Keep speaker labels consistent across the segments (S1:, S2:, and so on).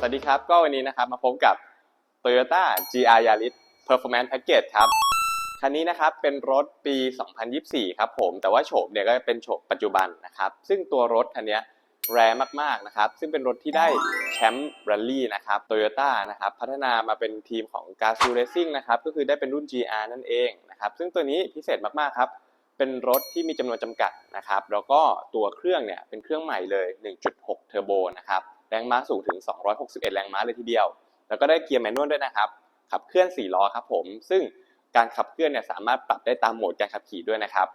S1: สวัสดีครับ ก็วันนี้นะครับมาพบกับ Toyota GR Yaris Performance Package ครับ คันนี้นะครับเป็นรถปี 2024 ครับผม แต่ว่าโฉมเนี่ยก็เป็นโฉมปัจจุบันนะครับ ซึ่งตัวรถคันนี้แรงมากๆนะครับ ซึ่งเป็นรถที่ได้แชมป์แรลลี่นะครับโตโยต้านะครับ พัฒนามาเป็นทีมของ g a z o o Racing นะครับ ก็คือได้เป็นรุ่น GR นั่นเองนะครับ ซึ่งตัวนี้พิเศษมากๆครับ เป็นรถที่มีจำนวนจำกัดนะครับ แล้วก็ตัวเครื่องเนี่ยเป็นเครื่องใหม่เลย 1.6 เทอร์โบนะครับ แรงม้าสูงถึง 261 แรงม้าเลยทีเดียว แล้วก็ได้เกียร์แมนนวลด้วยนะครับ ขับเคลื่อน 4 ล้อครับผม ซึ่งการขับเคลื่อนเนี่ยสามารถปรับได้ตามโหมดการขับขี่ด้วยนะครับ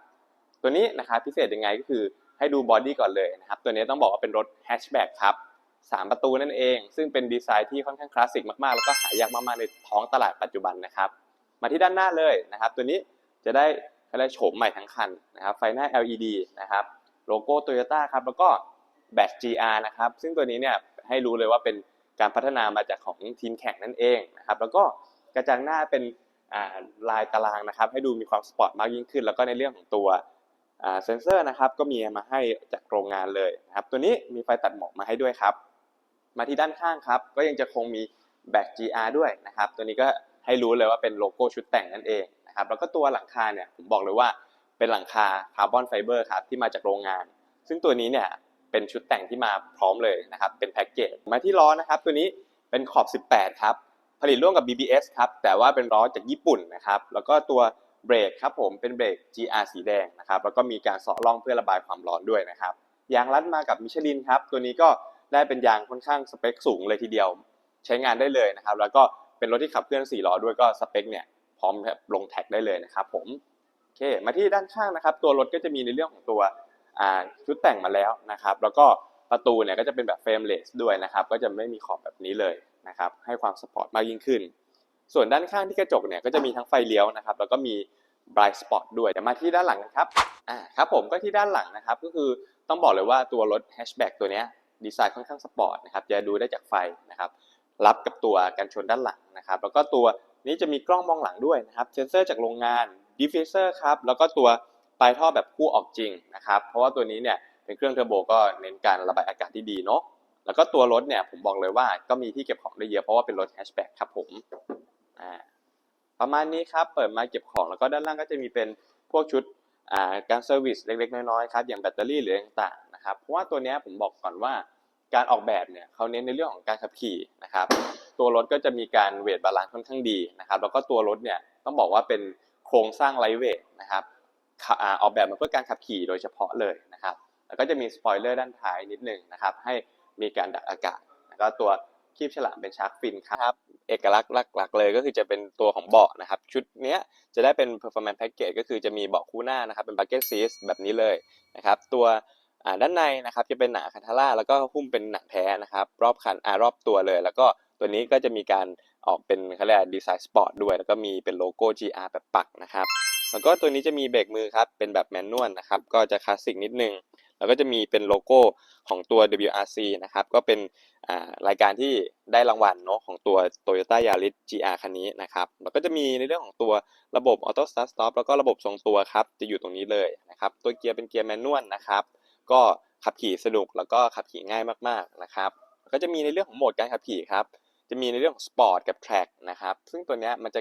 S1: ตัวนี้นะครับพิเศษยังไงก็คือให้ดูบอดี้ก่อนเลยนะครับ ตัวนี้ต้องบอกว่าเป็นรถแฮชแบ็กครับ3ประตูนั่นเอง ซึ่งเป็นดีไซน์ที่ค่อนข้างคลาสสิกมากๆ แล้วก็หายากมากๆในท้องตลาดปัจจุบันนะครับ มาที่ด้านหน้าเลยนะครับ ตัวนี้จะได้อะไรโฉมใหม่ทั้งคันนะครับ ไฟหน้า LED นะครับ โลโก้โตโยต้าครับ แล้วก็ แบต GR นะครับ ซึ่งตัวนี้เนี่ยให้รู้เลยว่าเป็นการพัฒนามาจากของทีมแข่งนั่นเองนะครับ แล้วก็กระจังหน้าเป็นลายตารางนะครับ ให้ดูมีความสปอร์ตมากยิ่งขึ้น แล้วก็ในเรื่องของตัวเซนเซอร์นะครับ ก็มีมาให้จากโรงงานเลยนะครับ ตัวนี้มีไฟตัดหมอกมาให้ด้วยครับ มาที่ด้านข้างครับ ก็ยังจะคงมีแบต GR ด้วยนะครับ ตัวนี้ก็ให้รู้เลยว่าเป็นโลโก้ชุดแต่งนั่นเองนะครับแล้วก็ตัวหลังคาเนี่ยผมบอกเลยว่าเป็นหลังคาคาร์บอนไฟเบอร์ครับที่มาจากโรงงาน ซึ่งตัวนี้เนี่ย เป็นชุดแต่งที่มาพร้อมเลยนะครับ เป็นแพ็กเกจมาที่ล้อนะครับ ตัวนี้เป็นขอบ 18 ครับ ผลิตร่วมกับ BBS ครับ แต่ว่าเป็นล้อจากญี่ปุ่นนะครับ แล้วก็ตัวเบรกครับผม เป็นเบรก GR สีแดงนะครับ แล้วก็มีการเสาะร่องเพื่อระบายความร้อนด้วยนะครับ ยางรัดมากับมิชลินครับ ตัวนี้ก็ได้เป็นยางค่อนข้างสเปคสูงเลยทีเดียว ใช้งานได้เลยนะครับ แล้วก็เป็นรถที่ขับเคลื่อน4ล้อด้วยก็สเปคเนี่ยพร้อมแบบลงแท็กได้เลยนะครับผม โอเค มาที่ด้านข้างนะครับ ตัวรถก็จะมีในเรื่องของตัว ชุดแต่งมาแล้วนะครับ แล้วก็ประตูเนี่ยก็จะเป็นแบบเฟรมเลสด้วยนะครับ ก็จะไม่มีขอบแบบนี้เลยนะครับ ให้ความสปอร์ตมากยิ่งขึ้น ส่วนด้านข้างที่กระจกเนี่ยก็จะมีทั้งไฟเลี้ยวนะครับ แล้วก็มี bright spot ด้วยเดี๋ยวมาที่ด้านหลังกันครับอ่าครับผมก็ที่ด้านหลังนะครับ ก็คือต้องบอกเลยว่าตัวรถแฮชแบ็กตัวเนี้ยดีไซน์ค่อนข้างสปอร์ตนะครับ จะดูได้จากไฟนะครับ รับกับตัวกันชนด้านหลังนะครับ แล้วก็ตัวนี้จะมีกล้องมองหลังด้วยนะครับ เซนเซอร์จากโรงงานดิฟฟิเซอร์ครับ แล้วก็ตัว ปลายท่อแบบคู่ออกจริงนะครับ เพราะว่าตัวนี้เนี่ยเป็นเครื่องเทอร์โบก็เน้นการระบายอากาศที่ดีเนาะ แล้วก็ตัวรถเนี่ยผมบอกเลยว่าก็มีที่เก็บของได้เยอะเพราะว่าเป็นรถแฮชแบ็กครับผมประมาณนี้ครับ เปิดมาเก็บของแล้วก็ด้านล่างก็จะมีเป็นพวกชุดการเซอร์วิสเล็ก ๆ น้อยๆครับอย่างแบตเตอรี่หรือต่างๆนะครับเพราะว่าตัวนี้ผมบอกก่อนว่าการออกแบบเนี่ยเขาเน้นในเรื่องของการขับขี่นะครับตัวรถก็จะมีการเวทบาลานซ์ค่อนข้างดีนะครับแล้วก็ตัวรถเนี่ยต้องบอกว่าเป็นโครงสร้างไลท์เวทนะครับ ออกแบบมาเพื่อการขับขี่โดยเฉพาะเลยนะครับแล้วก็จะมีสปอยเลอร์ด้านท้ายนิดหนึ่งนะครับให้มีการดักอากาศแล้วก็ตัวคีบฉลามเป็นชาร์กฟินครับ เอกลักษณ์หลักๆเลยก็คือจะเป็นตัวของเบาะนะครับ ชุดนี้จะได้เป็น performance package ก็คือจะมีเบาะคู่หน้านะครับเป็น bucket seat แบบนี้เลยนะครับ ตัวด้านในนะครับจะเป็นหนังคันทาร่าแล้วก็หุ้มเป็นหนังแท้นะครับรอบคันอารอบตัวเลย แล้วก็ตัวนี้ก็จะมีการออกเป็นเขาเรียกดีไซน์สปอร์ตด้วย แล้วก็มีเป็นโลโก้ GR แบบปักนะครับ แล้วก็ตัวนี้จะมีเบรกมือครับ เป็นแบบแมนนวลนะครับ ก็จะคลาสสิกนิดนึง แล้วก็จะมีเป็นโลโก้ของตัว WRC นะครับ ก็เป็นารายการที่ได้รางวัลเนาะของตัว Toyota Yaris GR คันนี้นะครับ แล้วก็จะมีในเรื่องของตัวระบบ Auto Start Stop แล้วก็ระบบทรงตัวครับ จะอยู่ตรงนี้เลยนะครับ ตัวเกียร์เป็นเกียร์แมนนวลนะครับ ก็ขับขี่สนุกแล้วก็ขับขี่ง่ายมากๆนะครับ ก็จะมีในเรื่องของโหมดการขับขี่ครับ จะมีในเรื่องของสปอร์ตกับแทร็กนะครับ ซึ่งตัวนี้มันจะ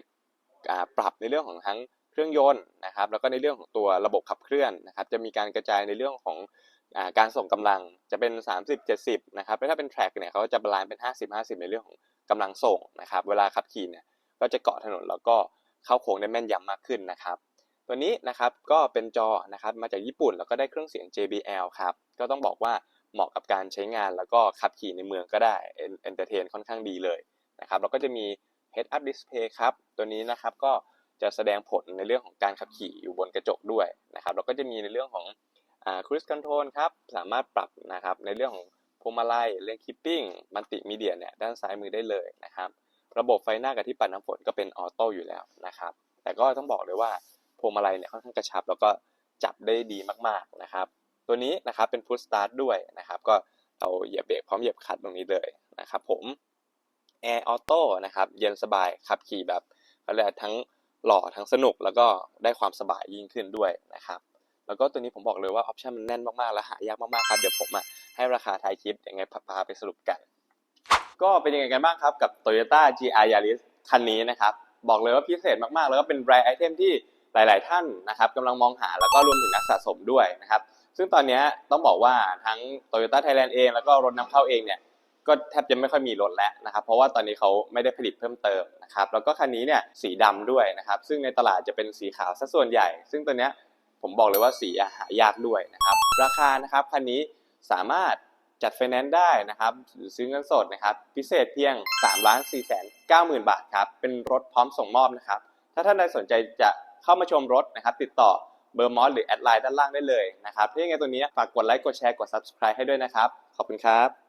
S1: ปรับในเรื่องของทั้ง เครื่องยนต์นะครับ แล้วก็ในเรื่องของตัวระบบขับเคลื่อนนะครับ จะมีการกระจายในเรื่องของอการส่งกำลังจะเป็น 30 70นะครับแล้วถ้าเป็นแทร็กเนี่ยเขาจะบาลานซ์เป็น 50 50 ในเรื่องของกำลังส่งนะครับ เวลาขับขี่เนี่ยก็จะเกาะถนนแล้วก็เข้าโค้งได้แม่นยำมากขึ้นนะครับ ตัวนี้นะครับก็เป็นจอนะครับมาจากญี่ปุ่นแล้วก็ได้เครื่องเสียง JBL ครับก็ต้องบอกว่าเหมาะกับการใช้งานแล้วก็ขับขี่ในเมืองก็ได้เอนเตอร์เทนค่อนข้างดีเลยนะครับแล้วก็จะมี Head Up Display ครับตัวนี้นะครับก็ จะแสดงผลในเรื่องของการขับขี่อยู่บนกระจกด้วยนะครับแล้วก็จะมีในเรื่องของอ่า Cruise Control ครับสามารถปรับนะครับในเรื่องของพวงมาลัยเรื่อง Keeping มัลติมีเดียเนี่ยด้านซ้ายมือได้เลยนะครับ ระบบไฟหน้ากับที่ปัดน้ำฝนก็เป็นออโต้อยู่แล้วนะครับ แต่ก็ต้องบอกเลยว่าพวงมาลัยเนี่ยค่อนข้างกระชับ แล้วก็จับได้ดีมากๆนะครับ ตัวนี้นะครับเป็น push start ด้วยนะครับ ก็เราเหยียบเบรกพร้อมเหยียบคลัตช์ตรงนี้เลยนะครับ ผม Air Auto นะครับเย็นสบายขับขี่แบบเขาเรียกทั้ง หล่อทั้งสนุกแล้วก็ได้ความสบายยิ่งขึ้นด้วยนะครับ แล้วก็ตัวนี้ผมบอกเลยว่าออปชันมันแน่นมากๆ และหายากมากๆครับเดี๋ยวผมอะให้ราคาท้ายคลิปยังไงพาไปสรุปกัน ก็เป็นยังไงกันบ้างครับกับ Toyota GR Yaris คันนี้นะครับบอกเลยว่าพิเศษมากๆ แล้วก็เป็นแบรนด์ไอเทมที่หลาย ๆ ท่านนะครับกำลังมองหาแล้วก็รวมถึงนักสะสมด้วยนะครับ ซึ่งตอนนี้ต้องบอกว่าทั้ง Toyota Thailand เอง แล้วก็รถนำเข้าเองเนี่ย ก็แทบจะไม่ค่อยมีรถแล้วนะครับเพราะว่าตอนนี้เขาไม่ได้ผลิตเพิ่มเติมนะครับแล้วก็คันนี้เนี่ยสีดำด้วยนะครับซึ่งในตลาดจะเป็นสีขาวซะส่วนใหญ่ ซึ่งตัวเนี้ยผมบอกเลยว่าสีหายากด้วยนะครับราคานะครับคันนี้สามารถจัดไฟแนนซ์ได้นะครับหรือซื้อเงินสดนะครับพิเศษเพียง3ล้าน4แสน9หมื่นบาทครับเป็นรถพร้อมส่งมอบนะครับถ้าท่านใดสนใจจะเข้ามาชมรถนะครับติดต่อเบอร์มอสหรือแอดไลน์ด้านล่างได้เลยนะครับถ้ายังไงตัวนี้ฝากกดไลค์กดแชร์กด subscribe ให้ด้วยนะครับ ขอบคุณครับ